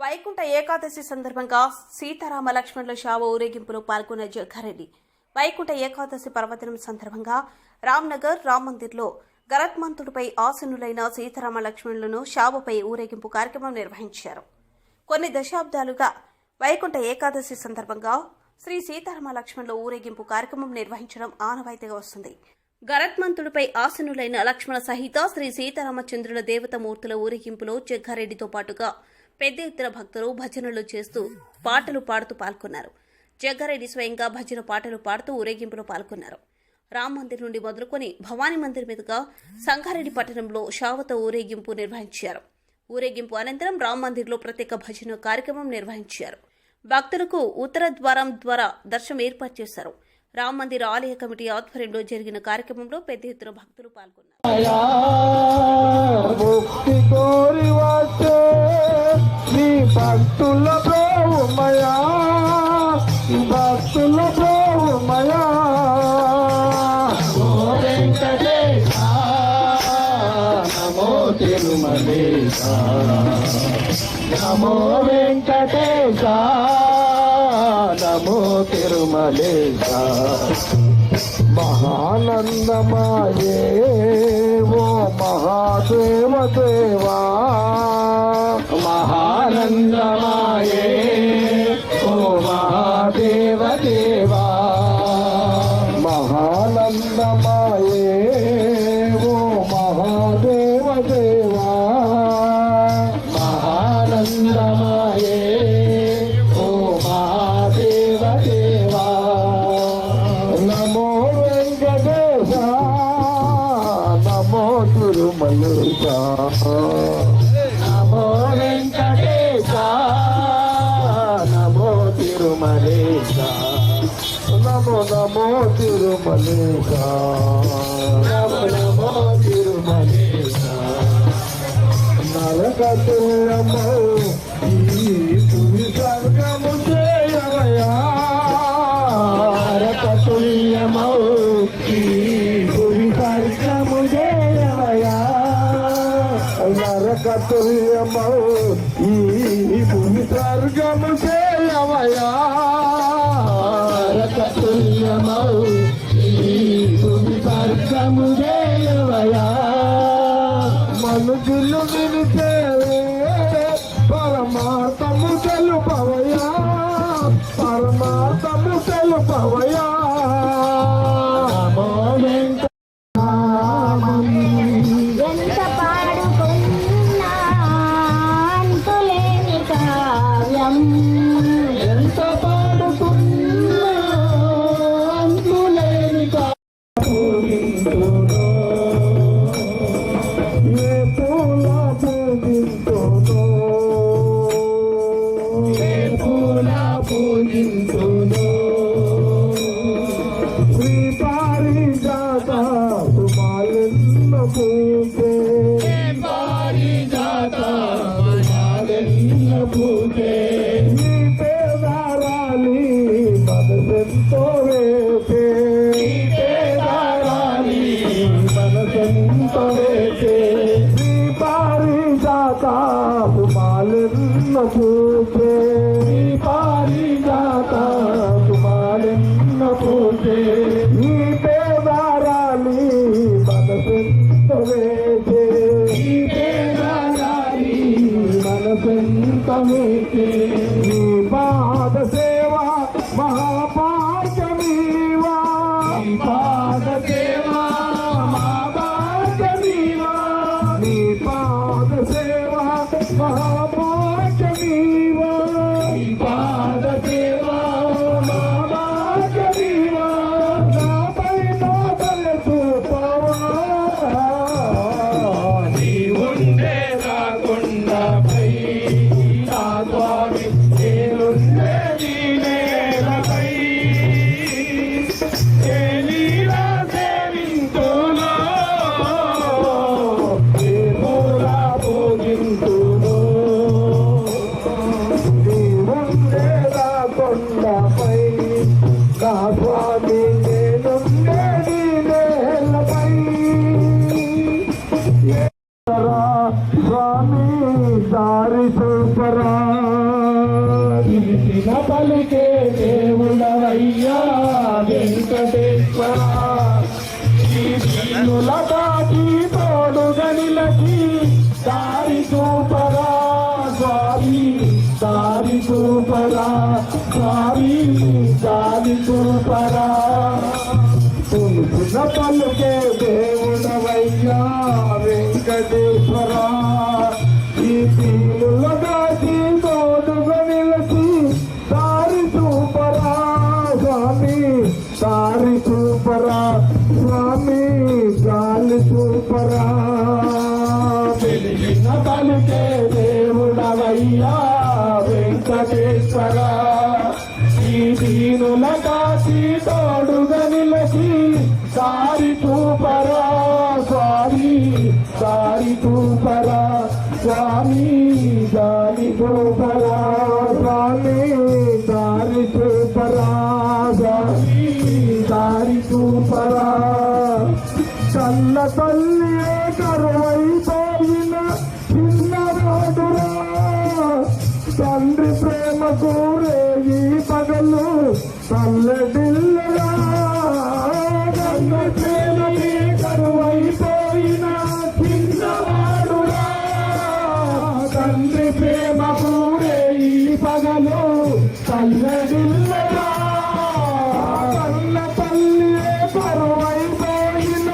వైకుంఠ ఏకాదశి సందర్భంగా సీతారామ లక్ష్మణుల శావ ఊరేగింపులో పాల్గొన్న జగ్గారెడ్డి. వైకుంఠ ఏకాదశి పర్వదినం సందర్భంగా రామ్నగర్ రామ్ మందిర్లో గరత్మంతుడిపై ఆసనులైన సీతారామ లక్ష్మణులను శావపై ఊరేగింపు కార్యక్రమం నిర్వహించారు. కొన్ని దశాబ్దాలుగా వైకుంఠ ఏకాదశి సందర్భంగా శ్రీ సీతారామ లక్ష్మణుల ఊరేగింపు కార్యక్రమం నిర్వహించడం ఆనవాయితీగా వస్తుంది. గరత్మంతుడిపై ఆసనులైన లక్ష్మణ సహిత శ్రీ సీతారామచంద్రుల దేవత మూర్తుల ఊరేగింపులో జగ్గారెడ్డితో పాటుగా పెద్ద ఎత్తున భక్తులు భజనలు చేస్తూ పాటలు పాడుతూ పాల్గొన్నారు. జగ్గారెడ్డి స్వయంగా భజన పాటలు పాడుతూ ఊరేగింపులో పాల్గొన్నారు. రామ్ మందిర్ నుండి మొదలుకొని భవానీ మందిర్ మీదుగా సంగారెడ్డి పట్టణంలో శావత ఊరేగింపు నిర్వహించారు. ఊరేగింపు అనంతరం రామ్ మందిర్లో ప్రత్యేక భజన కార్యక్రమం నిర్వహించారు. భక్తులకు ఉత్తర ద్వారం ద్వారా దర్శనం ఏర్పాటు చేశారు. రామ్ మందిర్ ఆలయ కమిటీ ఆధ్వర్యంలో జరిగిన కార్యక్రమంలో పెద్ద ఎత్తున భక్తులు పాల్గొన్నారు. నమో వెంకటేశ. నమో తిరుమలేశ మహానందమాయే ఓ మహాదేవ దేవా నమో నమో తిరుమలేశ నమో నమో తిరుమలేశ నరకతులము ఈ పురి స్వర్గము చేయవయా నరకతుల్యమౌ ఈ పురి స్వర్గము చేయవయా ఈ పురి స్వర్గము చేయవయా పూజే. పారిజాత సుమాలెన్న పూజే. ఈ పేదారాలి మనసెంత వేసే ఈ పేదారాలి మనసెంత వేసే ఈ పాద సేవ మహా విన పలికే దేవుడవయ్యా వెంకటేశ్వర. ఈ తోడు గనిలకి దారి చూపరా స్వామి దారి చూపరా స్వామి దారి చూపరా. తులుపున పలుకే దేవుడవయ్యా వెంకటేశ్వర. ఈ తీరుల వెంకటేశ్వర ఈ దీనుల కాచి తోడుగా నిలచి దారి చూపరా స్వామి సారి తూపరా స్వామి దారి తూపరా స్వామి దారి తూపరా స్వామి దారి తూపరా. కన్న తల్లి తండ్రి ప్రేమ ఈ పగలు. తల్లడిల్లరా కన్న తల్లి కరువైపోయిన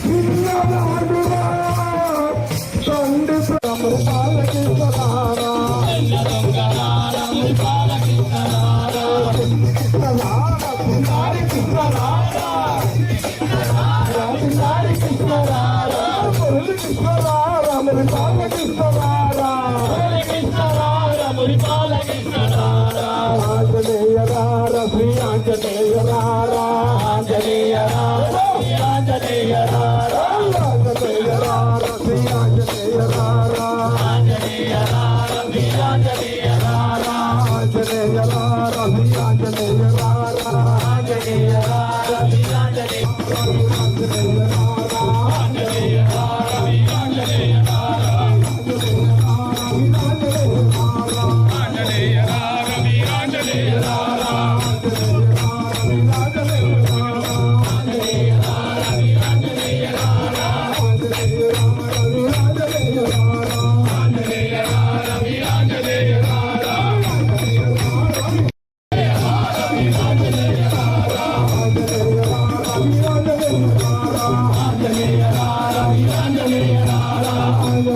చిన్నవాడురా తండ్రి ప్రేమ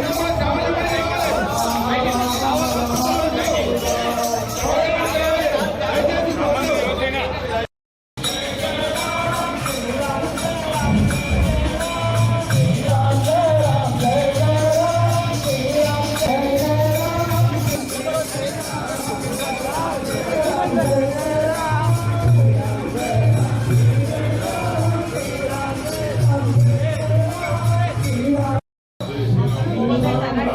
Come on.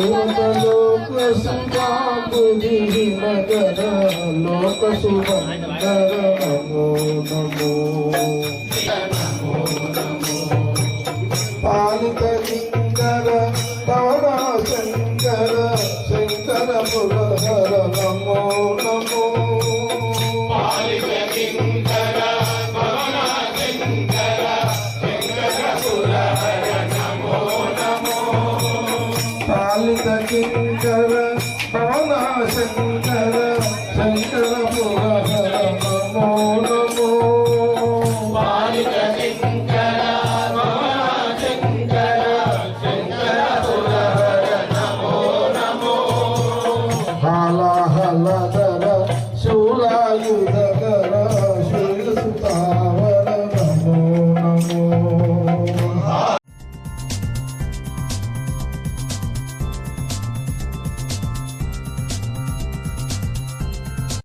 దైవలోక సుఖాబుధి నగర లోక సుబందర నమో నమో.